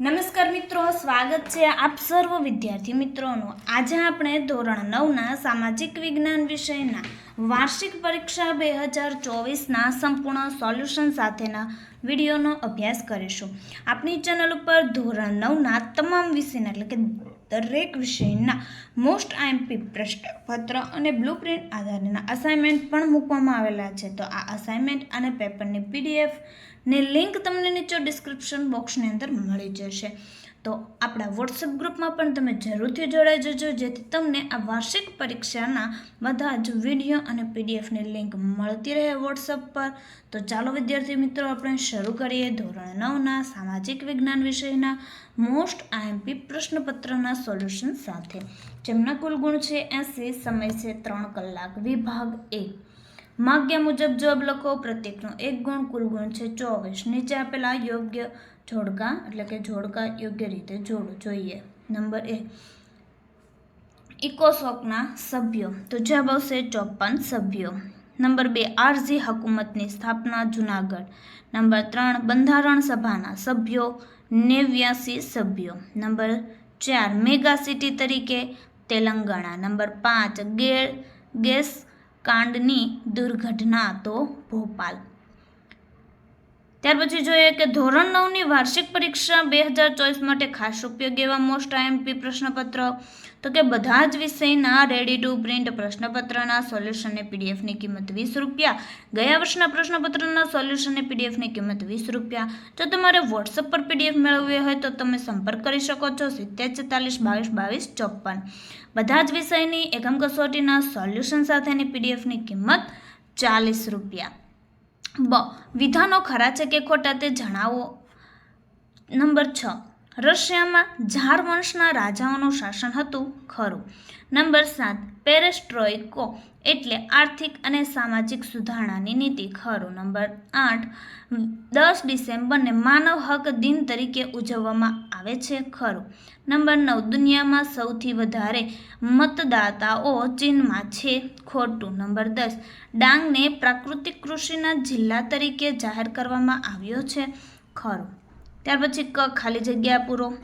નમસ્કાર મિત્રો, સ્વાગત છે આપ સર્વ વિદ્યાર્થી મિત્રોનું. આજે આપણે ધોરણ નવના સામાજિક વિજ્ઞાન વિષયના વાર્ષિક પરીક્ષા બે હજાર ચોવીસના સંપૂર્ણ સોલ્યુશન સાથેના વિડીયોનો અભ્યાસ કરીશું. આપણી ચેનલ ઉપર ધોરણ નવના તમામ વિષયના એટલે કે દરેક વિષયના મોસ્ટ આઈએમપી પ્રશ્નપત્ર અને બ્લુપ્રિન્ટ આધારના અસાઇનમેન્ટ પણ મૂકવામાં આવેલા છે. તો આ અસાઇનમેન્ટ અને પેપરની પીડીએફની લિંક તમને નીચે ડિસ્ક્રિપ્શન બોક્સની અંદર મળી જશે. તો આપણા વોટ્સઅપ ગ્રુપમાં પણ તમે જરૂરથી જોડાઈ જજો, જેથી તમને આ વાર્ષિક પરીક્ષાના બધા જ વીડિયો અને પીડીએફની લિંક મળતી રહે વોટ્સઅપ પર. તો ચાલો વિદ્યાર્થી મિત્રો, આપણે શરૂ કરીએ ધોરણ નવના સામાજિક વિજ્ઞાન વિષયના મોસ્ટ આઈએમપી પ્રશ્નપત્રના સોલ્યુશન સાથે. જેમના કુલ ગુણ છે એંસી, સમય છે ત્રણ કલાક, વિભાગ એ માગ્ય મુજબ જવાબ લખો પ્રત્યેકનો એક ગુણ કુલ ગુણ છે ચોવીસ નીચે આપેલા યોગ્ય જોડકા એટલે કે જોડકા યોગ્ય રીતે જોડો જોઈએ નંબર એ ઇકોસોકના સભ્યો તો જવાબ આવશે ચોપન સભ્યો નંબર બે આરઝી હકુમતની સ્થાપના જુનાગઢ નંબર ત્રણ બંધારણ સભાના સભ્યો નેવ્યાસી સભ્યો નંબર ચાર મેગા સિટી તરીકે તેલંગાણા નંબર પાંચ ગેર ગેસ કાંડની દુર્ઘટના તો ભોપાલ. ત્યાર પછી જોઈએ કે ધોરણ નવની વાર્ષિક પરીક્ષા બે હજાર ચોવીસ માટે ખાસ ઉપયોગી એવા મોસ્ટ આઈએમપી પ્રશ્નપત્ર? તો કે બધા જ વિષયના રેડી ટુ પ્રિન્ટ પ્રશ્નપત્રના સોલ્યુશનની પીડીએફની કિંમત વીસ રૂપિયા, ગયા વર્ષના પ્રશ્નપત્રના સોલ્યુશનની પીડીએફની કિંમત વીસ રૂપિયા. જો તમારે વોટ્સઅપ પર પીડીએફ મેળવવી હોય તો તમે સંપર્ક કરી શકો છો સિત્તેર છેતાલીસ બાવીસ બાવીસ ચોપન. બધા જ વિષયની એકમ કસોટીના સોલ્યુશન સાથેની પીડીએફની કિંમત ચાલીસ રૂપિયા. બ. વિધાનો ખરા છે કે ખોટા તે જણાવો. નંબર છ. રશિયામાં ઝાર વંશના રાજાઓનું શાસન હતું ખરું. નંબર સાત, પેરેસ્ટ્રોઇકો, એટલે આર્થિક અને સામાજિક સુધારણાની નીતિ, ખરું. નંબર આઠ, દસ ડિસેમ્બરને માનવ હક દિન તરીકે ઉજવવામાં આવે છે, ખરું. નંબર નવ, દુનિયામાં સૌથી વધારે મતદાતાઓ ચીનમાં છે, ખોટું. નંબર દસ, ડાંગને પ્રાકૃતિક કૃષિના જિલ્લા તરીકે જાહેર કરવામાં આવ્યો છે, ખરું. ત્યાર પછી ક, ખાલી જગ્યા પૂરો.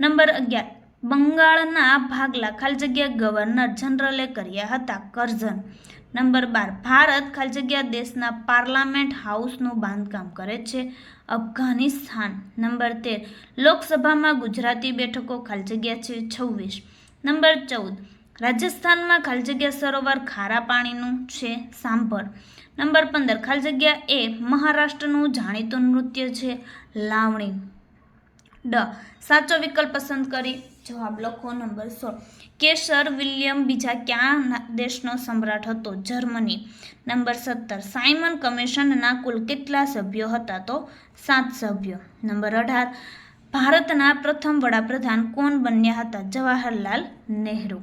નંબર અગિયાર બંગાળના ભાગલા ખાલી જગ્યા ગવર્નર જનરલે કર્યા હતા કરઝન નંબર બાર, ભારત ખાલી જગ્યા દેશના પાર્લામેન્ટ હાઉસનું બાંધકામ કરે છે અફઘાનિસ્તાન. નંબર તેર, લોકસભામાં ગુજરાતી બેઠકો ખાલી જગ્યા છે છવ્વીસ. નંબર ચૌદ, રાજસ્થાનમાં ખાલી જગ્યા સરોવર ખારા પાણીનું છે સાંભર નંબર પંદર, ખાલી જગ્યા એ મહારાષ્ટ્રનું જાણીતું નૃત્ય છે લાવણી. ડ, સાચો વિકલ્પ પસંદ કરી જવાબ લખો નંબર સોળ. કેસર વિલિયમ બીજા ક્યાં દેશનો સમ્રાટ હતો? જર્મની. નંબર સત્તર. સાયમન કમિશનના કુલ કેટલા સભ્યો હતા તો? સાત સભ્યો. નંબર અઢાર. ભારતના પ્રથમ વડાપ્રધાન કોણ બન્યા હતા? જવાહરલાલ નહેરુ.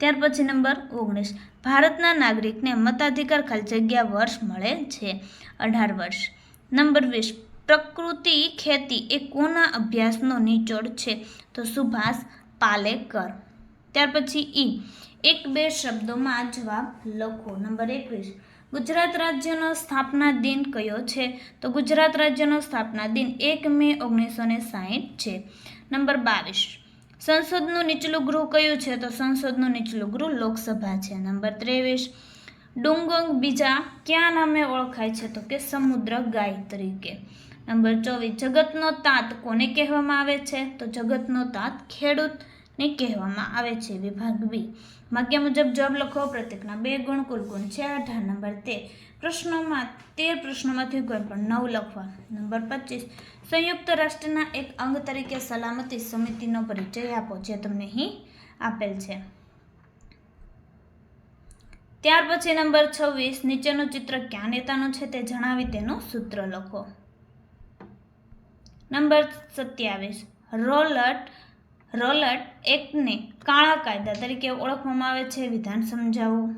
ત્યાર પછી નંબર ઓગણીસ. ભારતના નાગરિકને મતાધિકાર ખાલી જગ્યા વર્ષ મળે છે. અઢાર વર્ષ. નંબર વીસ. પ્રકૃતિ ખેતી એ કોના અભ્યાસનો નિચોડ છે? તો સુભાષ પાલેકર. ત્યાર પછી ઈ. એક બે શબ્દોમાં જવાબ લખો. નંબર એકવીસ. ગુજરાત રાજ્યનો સ્થાપના દિન કયો છે? તો ગુજરાત રાજ્યનો સ્થાપના દિન એક મે ઓગણીસો ને સાહીઠ છે. નંબર બાવીસ. સંસદનું નીચલું ગૃહ કયું છે? તો સંસદનું નીચલું ગૃહ લોકસભા છે. નંબર ત્રેવીસ. ડુંગોંગ બીજા ક્યાં નામે ઓળખાય છે? તો કે સમુદ્ર ગાય તરીકે. નંબર ચોવીસ, જગતનો તાત કોને કહેવામાં આવે છે? તો જગતનો તાત ખેડૂતને કહેવામાં આવે છે, વિભાગ બી. વાક્ય મુજબ જવાબ લખો, પ્રત્યેકના બે ગુણ કુલ ગુણ છે, અઢાર નંબર તેર. પ્રશ્નોમાં તેર પ્રશ્નોમાંથી કોઈ પણ નવ લખવા. નંબર પચીસ, સંયુક્ત રાષ્ટ્રના એક અંગ તરીકે સલામતી સમિતિનો પરિચય આપો, જે તમને અહીં આપેલ છે. ત્યાર પછી નંબર છવ્વીસ, નીચેનું ચિત્ર ક્યાં નેતાનું છે તે જણાવી તેનું સૂત્ર લખો. નંબર સત્યાવીસ. રોલટ રોલટ એક્ટને કાળા કાયદા તરીકે ઓળખવામાં આવે છે. વિધાન સમજાવો.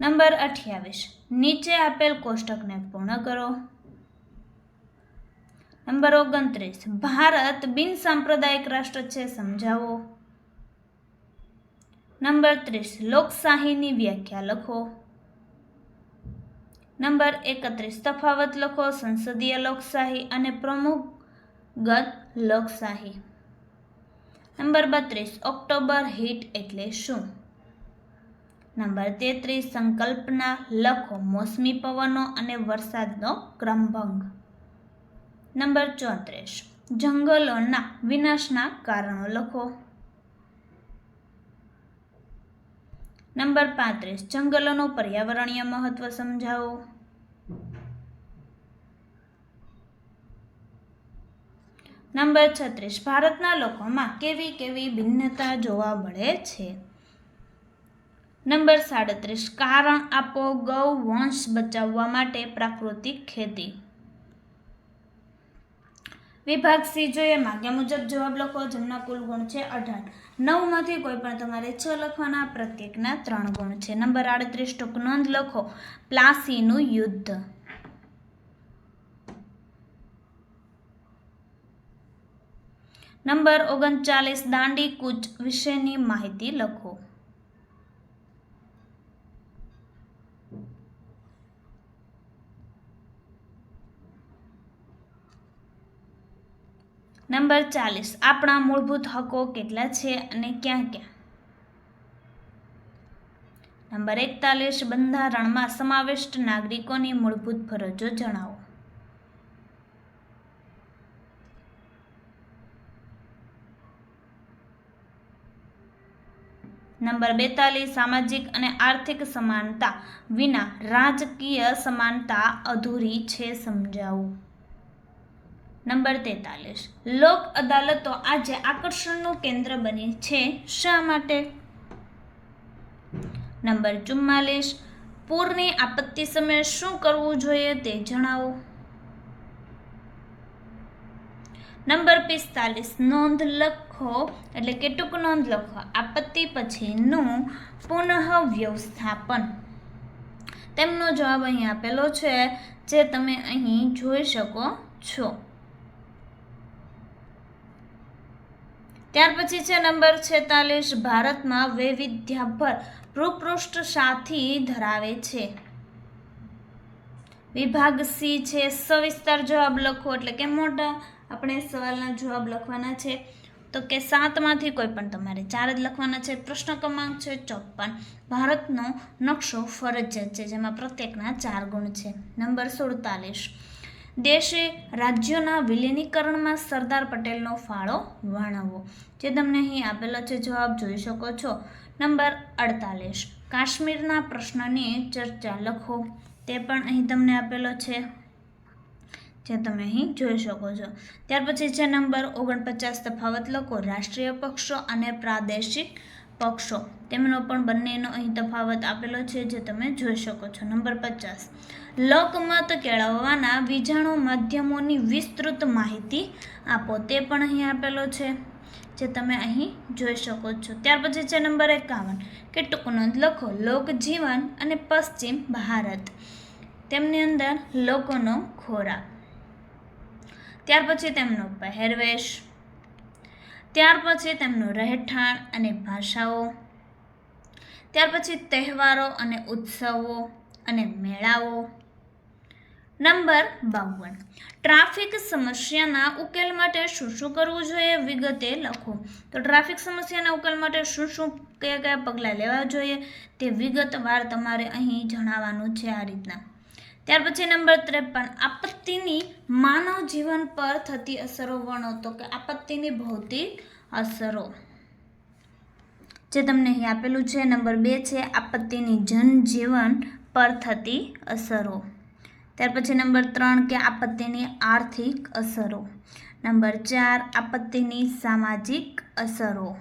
નંબર અઠ્યાવીસ. નીચે આપેલ કોષ્ટકને પૂર્ણ કરો. નંબર ઓગણત્રીસ. ભારત બિન સાંપ્રદાયિક રાષ્ટ્ર છે. સમજાવો. નંબર ત્રીસ. લોકશાહીની વ્યાખ્યા લખો. નંબર એકત્રીસ. તફાવત લખો. સંસદીય લોકશાહી અને પ્રમુખગત લોકશાહી. નંબર બત્રીસ. ઓક્ટોબર હીટ એટલે શું? નંબર તેત્રીસ. સંકલ્પના લખો. મોસમી પવનો અને વરસાદનો ક્રમભંગ. નંબર ચોત્રીસ. જંગલોના વિનાશના કારણો લખો. નંબર પાંત્રીસ. જંગલોનું પર્યાવરણીય મહત્વ સમજાવો. નંબર છત્રીસ, ભારતના લોકોમાં કેવી કેવી ભિન્નતા જોવા મળે છે? નંબર સાડત્રીસ, કારણ આપો ગૌ વંશ બચાવવા માટે પ્રાકૃતિક ખેતી. વિભાગ સી જોઈએ, માગ્યા મુજબ જવાબ લખો, જેમના કુલ ગુણ છે અઢાર. નવમાંથી કોઈ પણ તમારે છ લખવાના, પ્રત્યેકના ત્રણ ગુણ છે. નંબર આડત્રીસ, ટૂંક નોંધ લખો. પ્લાસીનું યુદ્ધ. નંબર ઓગણચાલીસ દાંડી કૂચ વિશેની માહિતી લખો. નંબર ચાલીસ, આપણા મૂળભૂત હકો કેટલા છે અને ક્યાં ક્યાં? નંબર એકતાલીસ, બંધારણમાં સમાવિષ્ટ નાગરિકોની મૂળભૂત ફરજો જણાવો. નંબર બેતાલીસ, સામાજિક અને આર્થિક સમાનતા વિના રાજકીય સમાનતા અધૂરી છે સમજાવું. નંબર તેતાલીસ, લોક અદાલતો આજે આકર્ષણનું કેન્દ્ર બની છે શા માટે? નંબર ચુમ્માલીસ, પૂરની આપત્તિ સમયે શું કરવું જોઈએ તે જણાવો. નંબર પિસ્તાલીસ, નોંધ લખો. એટલે કે ટૂંક નોંધ લખો? આપત્તિ પછીનું પુનઃ વ્યવસ્થાપન તેમનો જવાબ અહીં આપેલો છે, જે તમે અહીં જોઈ શકો છો. ત્યાર પછી છે નંબર છેતાલીસ, ભારતમાં વૈવિધ્યભર ભૂપૃષ્ઠ સાથી ધરાવે છે. વિભાગ સી છે, સવિસ્તાર જવાબ લખો. એટલે કે મોટા આપણે સવાલના જવાબ લખવાના છે. તો કે સાતમાંથી કોઈ પણ તમારે ચાર જ લખવાના છે. પ્રશ્ન ક્રમાંક છે ચોપન ભારતનો નકશો ફરજિયાત છે, જેમાં પ્રત્યેકના ચાર ગુણ છે. નંબર સુડતાલીસ. દેશે રાજ્યોના વિલીનીકરણમાં સરદાર પટેલનો ફાળો વર્ણવો. જે તમને અહીં આપેલો છે, જવાબ જોઈ શકો છો. નંબર અડતાલીસ. કાશ્મીરના પ્રશ્નની ચર્ચા લખો. તે પણ અહીં તમને આપેલો છે. જે તમે અહીં જોઈ શકો છો. ત્યાર પછી છે નંબર ઓગણપચાસ તફાવત લખો. રાષ્ટ્રીય પક્ષો અને પ્રાદેશિક પક્ષો. તેમનો પણ બંનેનો અહીં તફાવત આપેલો છે જે તમે જોઈ શકો છો. નંબર પચાસ. લોકમત કેળવવાના વીજાણુ માધ્યમોની વિસ્તૃત માહિતી આપો. તે પણ અહીં આપેલો છે જે તમે અહીં જોઈ શકો છો. ત્યાર પછી છે નંબર એકાવન. કે ટૂંક નોંધ લખો. લોકજીવન અને પશ્ચિમ ભારત. તેમની અંદર લોકોનો ખોરાક. ત્યાર પછી તેમનો પહેરવેશ, ત્યાર પછી તેમનું રહેઠાણ અને ભાષાઓ, ત્યાર પછી તહેવારો અને ઉત્સવો અને મેળાઓ. નંબર બાવન. ટ્રાફિક સમસ્યાના ઉકેલ માટે શું શું કરવું જોઈએ? વિગતે લખો. તો ટ્રાફિક સમસ્યાના ઉકેલ માટે શું શું કયા કયા પગલાં લેવા જોઈએ? તે વિગતવાર તમારે અહીં જણાવવાનું છે આ રીતના. ત્યાર પછી નંબર ત્રેપન, આપત્તિની માનવ જીવન પર થતી અસરો વર્ણો તો કે આપત્તિની ભૌતિક અસરો. જે તમને અહીં આપેલું છે, નંબર બે છે, આપત્તિની જનજીવન પર થતી અસરો. ત્યાર પછી નંબર ત્રણ કે આપત્તિની આર્થિક અસરો. નંબર ચાર, આપત્તિની સામાજિક અસરો.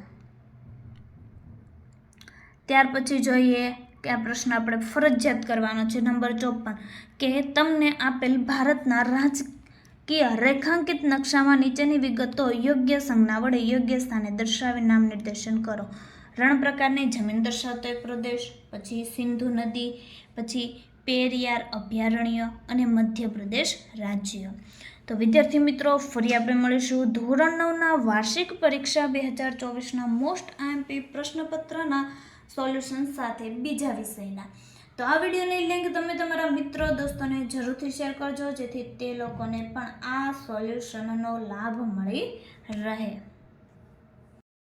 ત્યાર પછી જોઈએ કે આ પ્રશ્ન આપણે ફરજિયાત કરવાનો છે. નંબર ચોપન, કે તમને આપેલ ભારતના રાજકીય રેખાંકિત નકશામાં નીચેની વિગતો યોગ્ય સંજ્ઞા વડે યોગ્ય સ્થાને દર્શાવી નામ નિર્દેશન કરો. રણ પ્રકારની જમીન દર્શાવતો એક પ્રદેશ, પછી સિંધુ નદી, પછી પેરિયાર અભયારણ્ય અને મધ્યપ્રદેશ રાજ્ય. તો વિદ્યાર્થી મિત્રો, ફરી આપણે મળીશું ધોરણ નવના વાર્ષિક પરીક્ષા બે હજાર ચોવીસના મોસ્ટ આઈએમપી પ્રશ્નપત્રના સોલ્યુશન સાથે બીજા વિષયના. તો આ વિડીયોની લિંક તમે તમારા મિત્રો, દોસ્તોને જરૂરથી શેર કરજો, જેથી તે લોકોને પણ આ સોલ્યુશનનો લાભ મળી રહે.